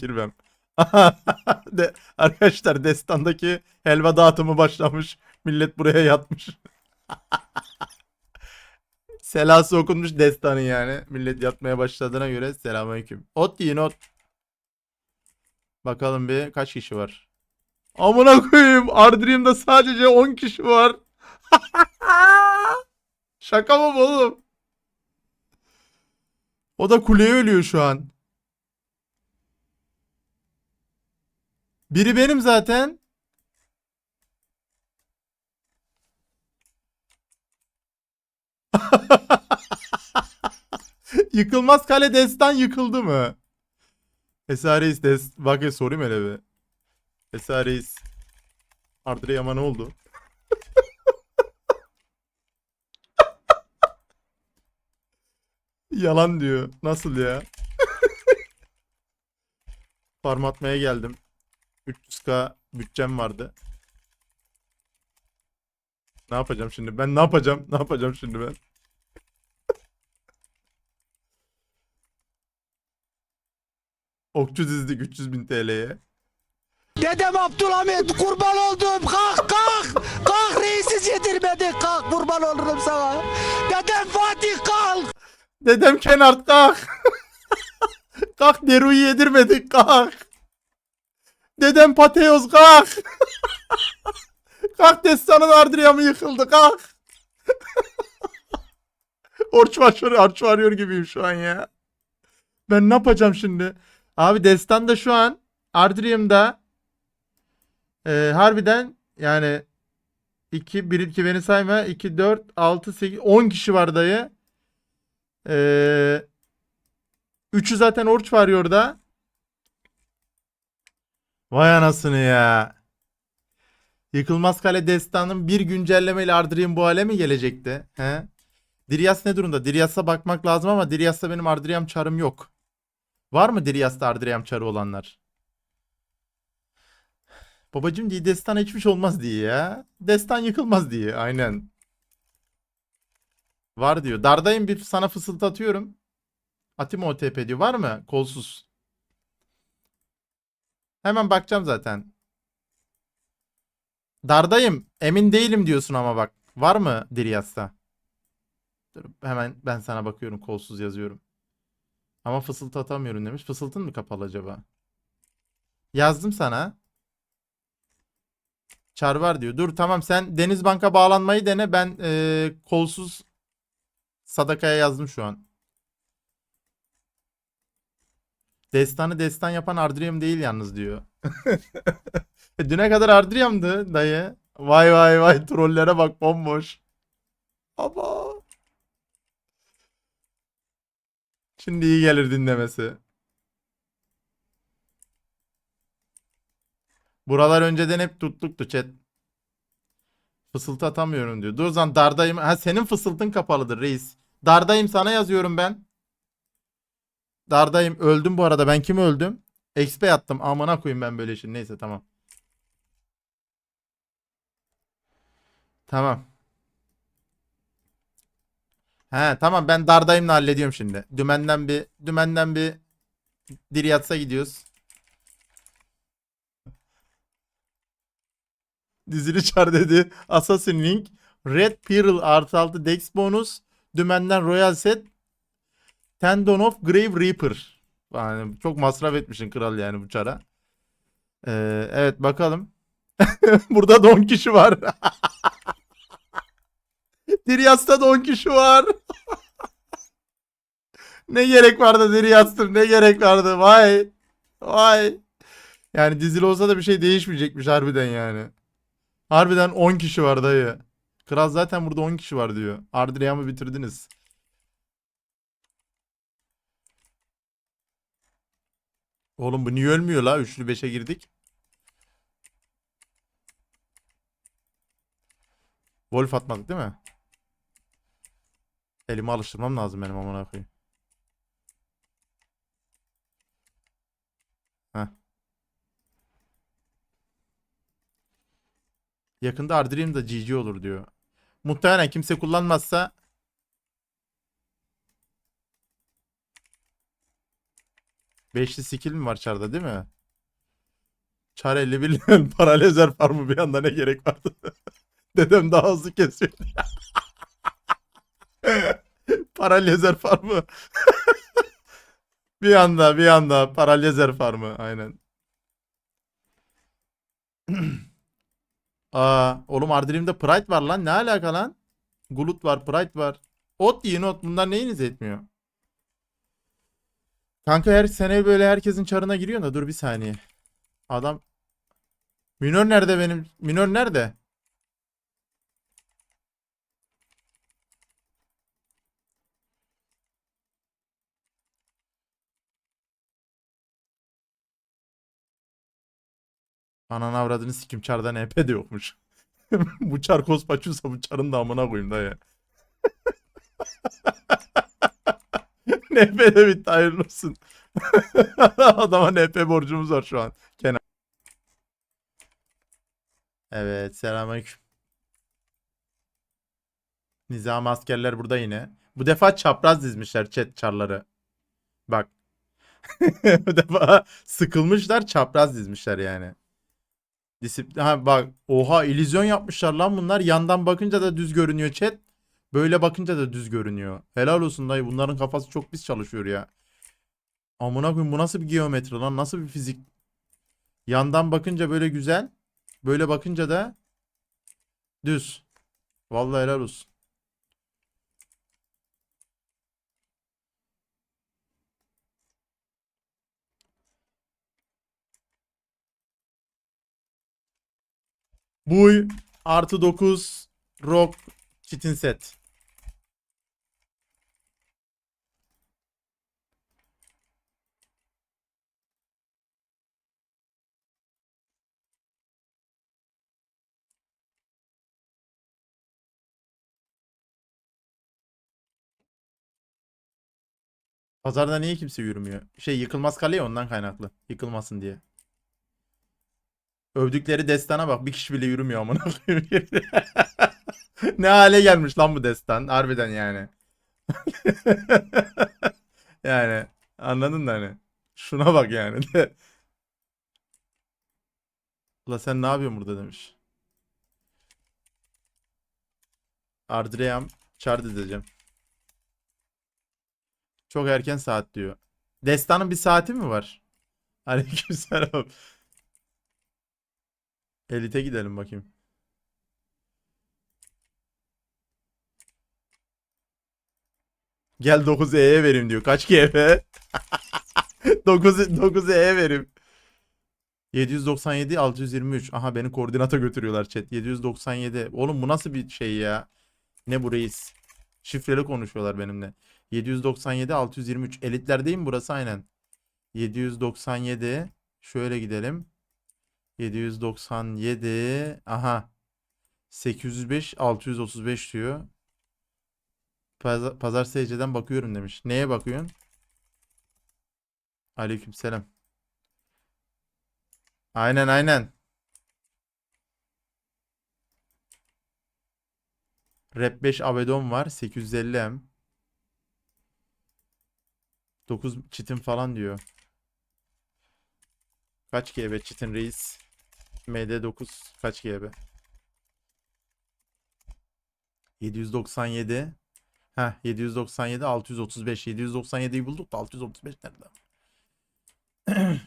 girmem. De, arkadaşlar destandaki helva dağıtımı başlamış. Millet buraya yatmış. Selası okunmuş destanın yani. Millet yatmaya başladığına göre selamünaleyküm. Ot yiyin ot. Bakalım bir kaç kişi var. Amına koyayım. Ardream'da sadece 10 kişi var. Şaka mı oğlum? O da kuleye ölüyor şu an. Biri benim zaten. Yıkılmaz kale destan yıkıldı mı? Esra Reis des bak ya sorayım hele bir. Esra Reis. Ardre Yaman oldu? Yalan diyor. Nasıl ya? Farm atmaya geldim. 300k bütçem vardı. Ne yapacağım şimdi? Ben ne yapacağım? Ne yapacağım şimdi ben? Okçu dizdik 300 bin TL'ye. Dedem Abdülhamit kurban oldum kalk kalk kalk reisiz yedirmedin kalk kurban olurum sana. Dedem Fatih kalk. Dedem Kenart kalk. kalk Neru'yu yedirmedik kalk. Dedem Pateos kalk. kalk Destan'ın Ardriyamı yıkıldı kalk. Orç başarı, Orç arıyor gibiyim şu an ya. Ben ne yapacağım şimdi? Abi Destan da şu an Ardriyam'da e, harbiden yani 2 1 2 beni sayma 2 4 6 8 10 kişi var dayı. Ee, üçü zaten Orç var orada. Vay anasını ya. Yıkılmaz Kale Destanı'nın bir güncellemeyle Ardrian bu hale mi gelecekti? He? Diryas ne durumda? Diryas'a bakmak lazım ama Diryas'ta benim Ardriam çarım yok. Var mı Diryas'ta Ardriam çarı olanlar? Babacım diye destan hiçbir şey olmaz diye ya. Destan yıkılmaz diye. Aynen. Var diyor. Dardayım bir sana fısıltı atıyorum. Mı OTP diyor. Var mı? Kolsuz. Hemen bakacağım zaten. Dardayım. Emin değilim diyorsun ama bak. Var mı Diryas'ta? Dur, hemen ben sana bakıyorum. Kolsuz yazıyorum. Ama fısıltı atamıyorum demiş. Fısıltın mı kapalı acaba? Yazdım sana. Çar var diyor. Dur tamam sen Denizbank'a bağlanmayı dene. Ben eee, kolsuz Sadaka'ya yazdım şu an. Destanı destan yapan Ardriam değil yalnız diyor. Düne kadar Ardriam'dı dayı. Vay vay vay trollere bak bomboş. Ama. Şimdi iyi gelir dinlemesi. Buralar önceden hep tutluktu chat. Fısıltı atamıyorum diyor. Dur zaman dardayım. Ha senin fısıltın kapalıdır reis. Dardayım sana yazıyorum ben. Dardayım. Öldüm bu arada. Ben kimi öldüm? XP attım. Amına koyayım ben böyle işin. Neyse tamam. Tamam. He tamam ben dardayımla hallediyorum şimdi. Dümenden bir dümenden bir Diryatsa gidiyoruz. Dizili çar dedi. Assassin Link. Red Pearl artı 6 Dex bonus. Dümenden Royal Set. Tendon of Grave Reaper. Yani çok masraf etmişsin kral yani bu çara. Ee, evet bakalım. Burada da 10 kişi var. Diryas'ta 10 kişi var. ne gerek vardı Diryas'tır ne gerek vardı vay. Vay. Yani dizili olsa da bir şey değişmeyecekmiş harbiden yani. Harbiden 10 kişi var dayı. Kral zaten burada 10 kişi var diyor. Ardriam'ı bitirdiniz. Oğlum bu niye ölmüyor la? Üçlü 5'e girdik. Wolf atmadık değil mi? Elimi alıştırmam lazım benim amına koyayım. Heh. Yakında Ardriam da GG olur diyor. Muhtemelen kimse kullanmazsa Beşli skill mi var çarda değil mi? Çar 51 level para lazer farmı bir anda ne gerek vardı? Dedem daha hızlı kesiyor. para lazer farmı. bir anda bir anda para lazer farmı aynen. Aa, oğlum Ardrim'de Pride var lan. Ne alaka lan? Gulut var, Pride var. Ot yiyin ot. Bunlar neyiniz etmiyor? Kanka her sene böyle herkesin çarına giriyor da dur bir saniye. Adam Minör nerede benim? Minör nerede? Ananı avradını sikim çarda NP de yokmuş. bu çar kospaçuysa bu çarın da amına koyayım dayı. NP de bitti hayırlı olsun. Adama NP borcumuz var şu an. Kenan. Evet selamünaleyküm. Nizam askerler burada yine. Bu defa çapraz dizmişler chat çarları. Bak. Bu defa sıkılmışlar çapraz dizmişler yani. Disiplin ha bak oha illüzyon yapmışlar lan bunlar. Yandan bakınca da düz görünüyor chat. Böyle bakınca da düz görünüyor. Helal olsun dayı bunların kafası çok pis çalışıyor ya. Amına koyayım bu nasıl bir geometri lan nasıl bir fizik. Yandan bakınca böyle güzel. Böyle bakınca da düz. Vallahi helal olsun. Bu artı 9 rock chitin set. Pazarda niye kimse yürümüyor? Şey yıkılmaz kale ya ondan kaynaklı. Yıkılmasın diye. Övdükleri destana bak bir kişi bile yürümüyor amına koyayım. ne hale gelmiş lan bu destan harbiden yani. yani anladın da hani. Şuna bak yani. La sen ne yapıyorsun burada demiş. Ardreyam çar dizeceğim. Çok erken saat diyor. Destanın bir saati mi var? Aleykümselam. Elite gidelim bakayım. Gel 9E'ye vereyim diyor. Kaç GB? 9 9E'ye vereyim. 797 623. Aha beni koordinata götürüyorlar chat. 797. Oğlum bu nasıl bir şey ya? Ne bu reis? Şifreli konuşuyorlar benimle. 797 623. Elitlerdeyim burası aynen. 797. Şöyle gidelim. 797 aha 805 635 diyor. Pazar, pazar SC'den bakıyorum demiş. Neye bakıyorsun? Aleykümselam. Aynen aynen. Rap 5 Avedon var 850M. 9 çitin falan diyor. Kaç GB çitin reis? MD9 kaç GB? 797. Heh 797 635. 797'yi bulduk da 635 nerede?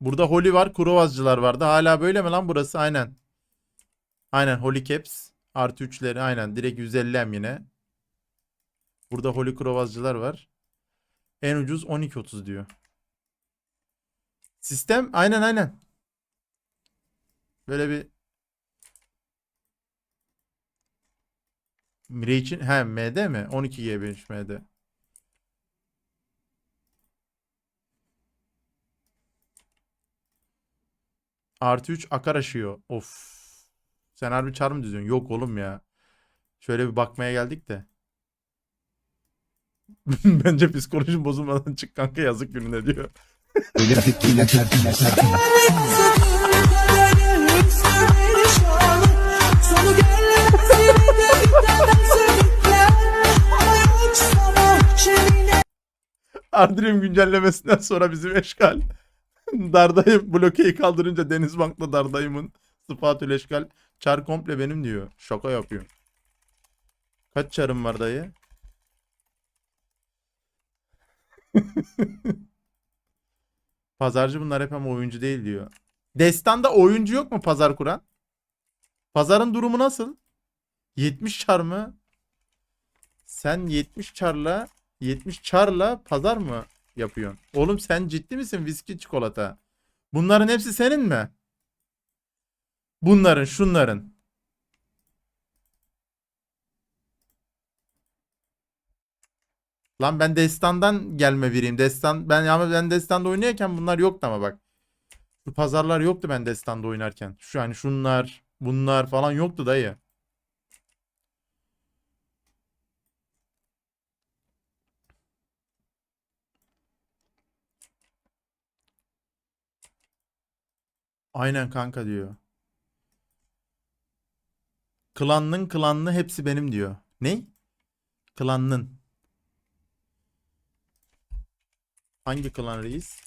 Burada Holy var, Kurovazcılar vardı. Hala böyle mi lan burası? Aynen. Aynen Holy Caps. Artı 3'leri aynen. Direkt 150 M yine. Burada Holy Kurovazcılar var. En ucuz 12.30 diyor. Sistem aynen aynen. Böyle bir Mire için he MD mi? 12 GB'miş MD. Artı 3 akar aşıyor. Of. Sen harbi çar mı düzüyorsun? Yok oğlum ya. Şöyle bir bakmaya geldik de. Bence psikolojim bozulmadan çık kanka yazık gününe diyor. Ardrium güncellemesinden sonra bizim eşkal. Dardayım blokeyi kaldırınca Denizbank'la Dardayım'ın spatül eşkal. Çar komple benim diyor. Şaka yapıyor. Kaç çarım var dayı? Pazarcı bunlar hep ama oyuncu değil diyor. Destan'da oyuncu yok mu pazar kuran? Pazarın durumu nasıl? 70 çar mı? Sen 70 çarla 70 çarla pazar mı yapıyorsun? Oğlum sen ciddi misin? Viski çikolata. Bunların hepsi senin mi? Bunların, şunların. Lan ben Destan'dan gelme biriyim. Destan ben ama ben Destan'da oynarken bunlar yoktu ama bak. Bu pazarlar yoktu ben Destan'da oynarken. Şu hani şunlar, bunlar falan yoktu dayı. Aynen kanka diyor. Klanın klanlı hepsi benim diyor. Ne? Klanın. Hangi klan reis?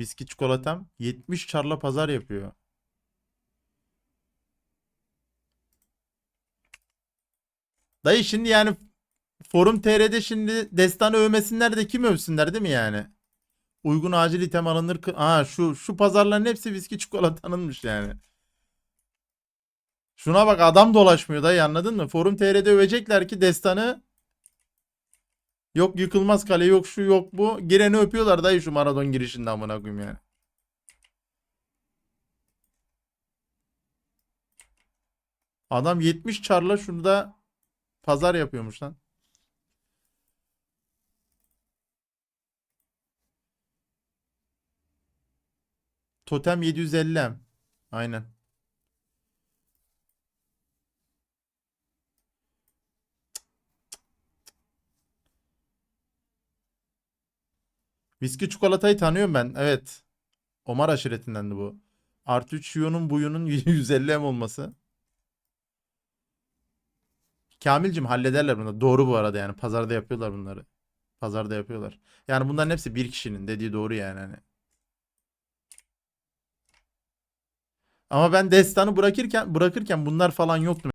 Viski çikolatam 70 çarla pazar yapıyor. Dayı şimdi yani Forum TR'de şimdi destanı övmesinler de kim övsünler değil mi yani? Uygun acil item alınır. Aa şu şu pazarların hepsi viski çikolatanınmış yani. Şuna bak adam dolaşmıyor dayı anladın mı? Forum TR'de övecekler ki destanı yok yıkılmaz kale yok şu yok bu. Gireni öpüyorlar dayı şu Maradon girişinde amına koyayım yani. Adam 70 çarla şurada pazar yapıyormuş lan. Totem 750 M. Aynen. Viski çikolatayı tanıyorum ben. Evet. Omar aşiretindendi bu. Artı 3 Yun'un buyunun 150 M olması. Kamilcim hallederler bunu. Doğru bu arada yani. Pazarda yapıyorlar bunları. Pazarda yapıyorlar. Yani bunların hepsi bir kişinin dediği doğru yani. Hani. Ama ben destanı bırakırken bırakırken bunlar falan yoktu.